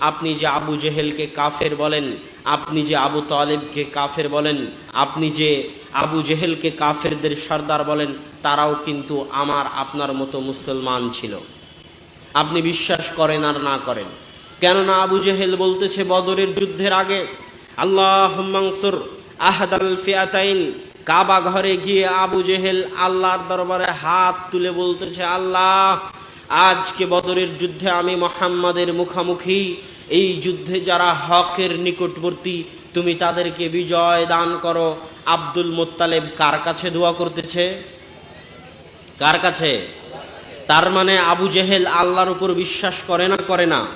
আপনি যে আবু জেহেলকে কাফের বলেন, আপনি যে আবু তালেবকে কাফের বলেন, আপনি যে আবু জেহেলকে কাফেরদের সর্দার বলেন, তারাও কিন্তু আমার, আপনার মতো মুসলমান ছিল। আপনি বিশ্বাস করেন আর না করেন। কেননা আবু জেহেল বলতেছে বদরের যুদ্ধের আগে আল্লাহ মাংসুর আহাদাল ফিয়াতাইন। কাবা ঘরে গিয়ে আবু জেহেল আল্লাহর দরবারে হাত তুলে বলতেছে, আল্লাহ আজকে বদরের যুদ্ধে আমি মোহাম্মদের মুখামুখি। এই যুদ্ধে যারা হকের নিকটবর্তী, তুমি তাদেরকে বিজয় দান করো। আব্দুল মোত্তালেব কার কাছে দোয়া করতেছে? কার কাছে? তার মানে আবু জেহেল আল্লাহর উপর বিশ্বাস করে না করে না?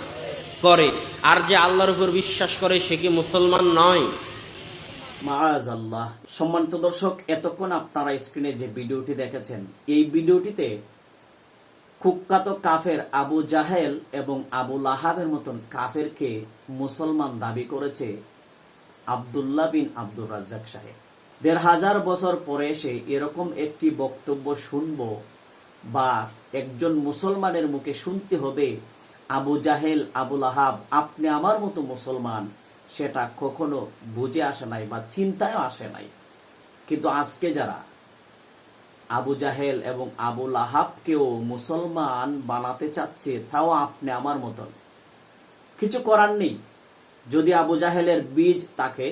করে। আর যে আল্লাহর উপর বিশ্বাস করে, সে কি মুসলমান নয়? আল্লাহ সম্মানিত দর্শক, এতক্ষণ আপনারা স্ক্রিনে যে ভিডিওটি দেখেছেন, এই ভিডিওটিতে কুখ্যাত কাফের আবু জাহেল এবং আবু লাহাবের মতন কাফেরকে মুসলমান দাবি করেছে আবদুল্লাহ বিন আব্দুর রাজ্জাক সাহেব। দেড় হাজার বছর পরে এসে এরকম একটি বক্তব্য শুনব বা একজন মুসলমানের মুখে শুনতে হবে, আবু জাহেল আবুল আহাব আপনি আমার মতো মুসলমান, সেটা কখনো বুঝে আসে নাই বা চিন্তায় আসে নাই। কিন্তু আজকে যারা আবু জাহেল এবং আবু আহাবকেও মুসলমান বানাতে চাচ্ছে, তাও আপনি আমার মতন। কিছু করার নেই। যদি আবু জাহেলের বীজ তাকে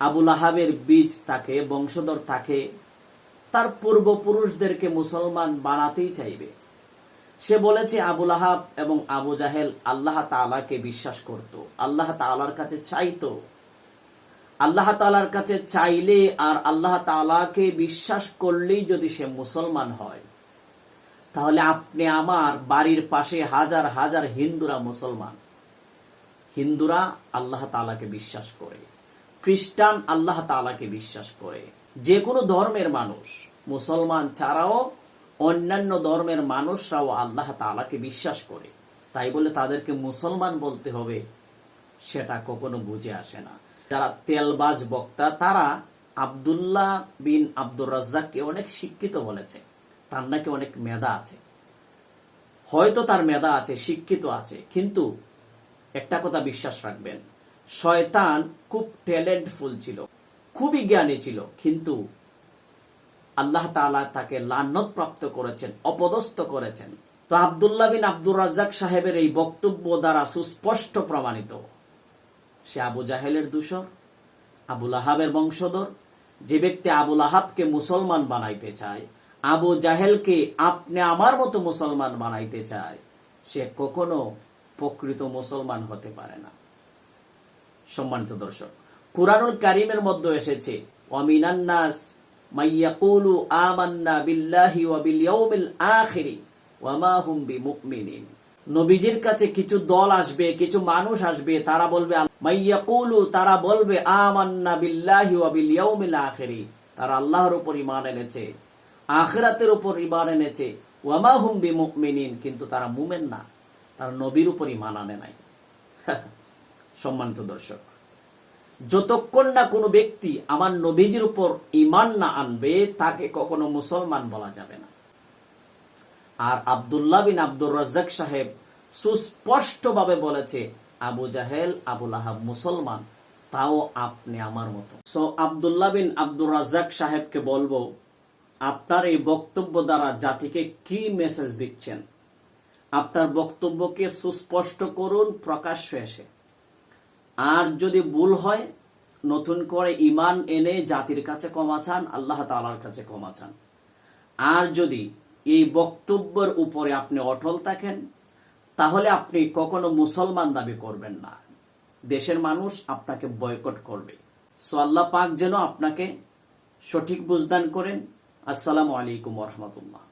আবু আহাবের বীজ তাকে বংশধর থাকে, তার পূর্বপুরুষদেরকে মুসলমান বানাতেই চাইবে। সে বলেছে আবুল আহাব এবং আবু জাহেল আল্লাহ তালাকে বিশ্বাস করত, আল্লাহ তালার কাছে চাইতো। আল্লাহ তালার কাছে চাইলে আর আল্লাহ তালাকে বিশ্বাস করলেই যদি সে মুসলমান হয়, তাহলে আপনি আমার বাড়ির পাশে হাজার হাজার হিন্দুরা মুসলমান। হিন্দুরা আল্লাহ তালাকে বিশ্বাস করে, খ্রিস্টান আল্লাহ তালাকে বিশ্বাস করে। যে কোনো ধর্মের মানুষ, মুসলমান ছাড়াও অন্যান্য ধর্মের মানুষরাও আল্লাহ তালাকে বিশ্বাস করে। তাই বলে তাদেরকে মুসলমান বলতে হবে, সেটা কখনো বুঝে আসে না। যারা তেলবাজ বক্তা, তারা আবদুল্লাহ বিন আব্দুর রাজ্জাককে অনেক শিক্ষিত বলেছে। তার নাকি অনেক মেধা আছে। হয়তো তার মেধা আছে, শিক্ষিত আছে, কিন্তু একটা কথা বিশ্বাস রাখবেন, শয়তান খুব ট্যালেন্টফুল ছিল, খুবই জ্ঞানী ছিল, কিন্তু আল্লাহ তাআলা তাকে লান্নত প্রাপ্ত করেছেন, অপদস্থ করেছেন। তো আবদুল্লাহ বিন আব্দুর রাজ্জাক সাহেবের এই বক্তব্য দ্বারা সুস্পষ্ট প্রমাণিত। সে আবু জাহেলের দূষর আবুল আহাবের বংশধর। যে ব্যক্তি আবুল আহাবকে মুসলমান বানাইতে চায়, আবু জাহেলকে আপনি আমার মতো মুসলমান বানাইতে চায়, সে কখনো প্রকৃত মুসলমান হতে পারে না। সম্মানিত দর্শক, কুরআনুল কারিমের মধ্যে এসেছে ওয়ামিনান্নাস মাইয়াকুলু আমান্না বিল্লাহি ওয়া বিল ইয়াউমিল আখিরি, ওয়া মা হুম বিমুমিনিন। নবীজির কাছে কিছু দল আসবে, কিছু মানুষ আসবে, তারা বলবে তারা বলবে, আমান্না তারা আল্লাহর উপর ঈমান এনেছে, আখিরাতের উপর ঈমান এনেছে, ওয়া মা হুম কিন্তু তারা মুমিন না, তারা নবীর উপর ঈমান আনে নাই। সম্মানিত দর্শক, যতক্ষণ না কোনো ব্যক্তি আমার নবীজির উপর ইমান না আনবে, তাকে কখনো মুসলমান বলা যাবে না। আর আবদুল্লাহ বিন আব্দুর রাজ্জাক সাহেব সুস্পষ্টভাবে বলেছে, আবু জাহেল আবুল আহাব মুসলমান, তাও আপনি আমার মতো। সো আবদুল্লাহ বিন আব্দুর রাজ্জাক সাহেবকে বলব, আপনার এই বক্তব্য দ্বারা জাতিকে কি মেসেজ দিচ্ছেন? আপনার বক্তব্যকে সুস্পষ্ট করুন, প্রকাশ্য এসে। আর যদি ভুল হয়, নতুন করে ইমান এনে জাতির কাছে ক্ষমা চান, আল্লাহ তালার কাছে ক্ষমা চান। আর যদি এই বক্তব্যের উপরে আপনি অটল থাকেন, তাহলে আপনি কখনো মুসলমান দাবি করবেন না। দেশের মানুষ আপনাকে বয়কট করবে। সো আল্লাহ পাক যেন আপনাকে সঠিক বুঝদান করেন। আসসালামু আলাইকুম রহমতুল্লাহ।